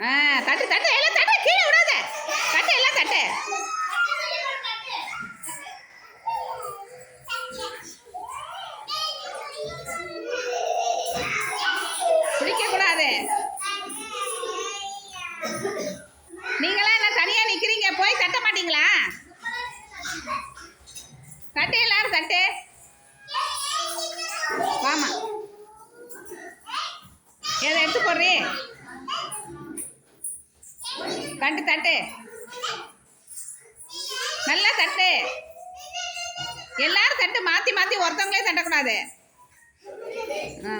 ஆ தட்டு தட்டு எல்லாம் தட்டு கீழே விடாத. தட்டு எல்லாம் தட்டு. பிடிக்க கூடாது நீங்களாம் என்ன தனியா நிக்கிறீங்க? போய் தட்ட மாட்டீங்களா? தட்டு எல்லாரும் தட்டு. வாமா. எதை எடுத்து போடுறீ? தட்டு தட்டு நல்லா தட்டு எல்லாரும் தட்டு மாற்றி மாற்றி ஒருத்தவங்களே தட்டக்கூடாது ஆ.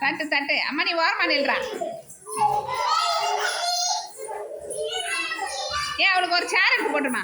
தட்டு தட்டு அம்மா நீ ஓரமா நில்றா. ஏன் அவளுக்கு ஒரு சேர் எடுத்து போட்டுமா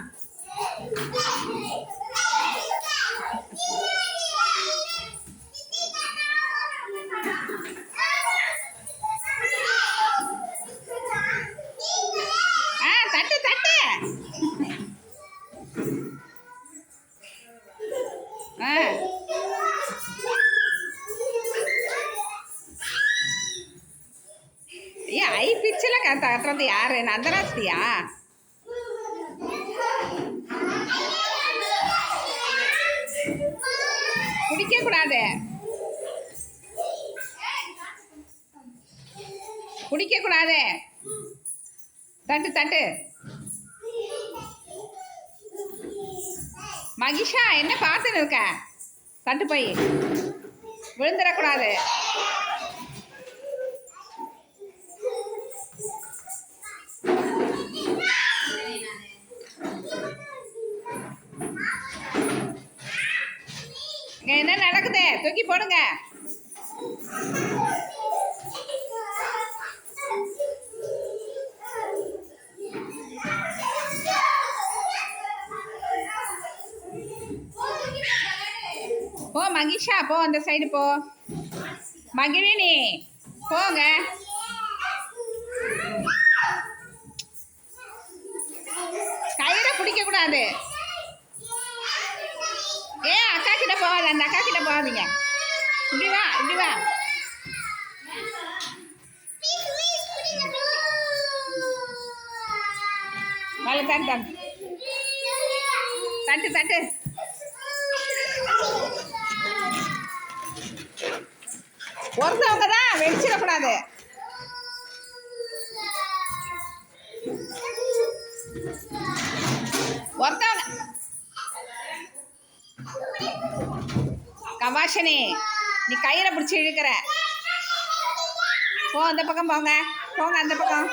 ஏன் ஐ பிச்சில் கத்துறது யாரு? நந்தராஸ்தியா குடிக்க கூடாது. குடிக்க கூடாது. தட்டு தட்டு. மகிஷா என்ன பார்த்துன்னு இருக்க? தட்டு போய். விழுந்துடக்கூடாது என்ன நடக்குது? தூக்கி போடுங்க. போ மகிஷா போ அந்த சைடு போ. மகிழினி போங்க கயிறை பிடிக்க கூடாது ஏ அக்கா கிட்ட போகாத அந்த அக்கா கிட்ட போகாதீங்க இப்படி வா இப்படி வா. மழை தட்டு தட்டு. தட்டு தட்டு. ஒருத்தவங்க தான் வெடிச்சிடக்கூடாது. கவாஷினி நீ கயிறை பிடிச்சி இழுக்கிற. போ அந்த பக்கம் போங்க. போங்க அந்த பக்கம்.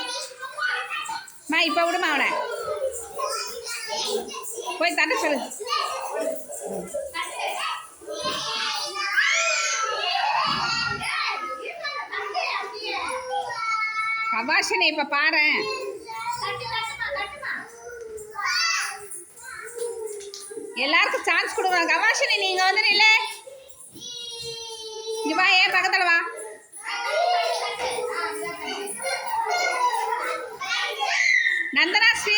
மா இப்போ விடுமா அவனை? போய் தட்ட சொல்லு. கவாஷினி இப்போ பாரு. எல்லாருக்கும் சான்ஸ் கொடுக்குறோம் கவாஷினி நீங்க வந்து நில்லு. இங்க வா ஏன் பக்கத்துல வா. நந்தனா ஸ்ரீ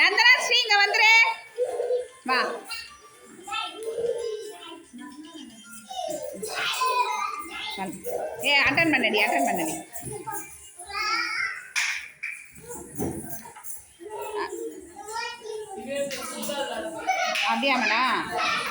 நந்தனா ஸ்ரீ இங்க வந்துரு. வா. ஏ அட்டன் பண்ணடி அட்டன் பண்ணடி அப்படியா மேடம்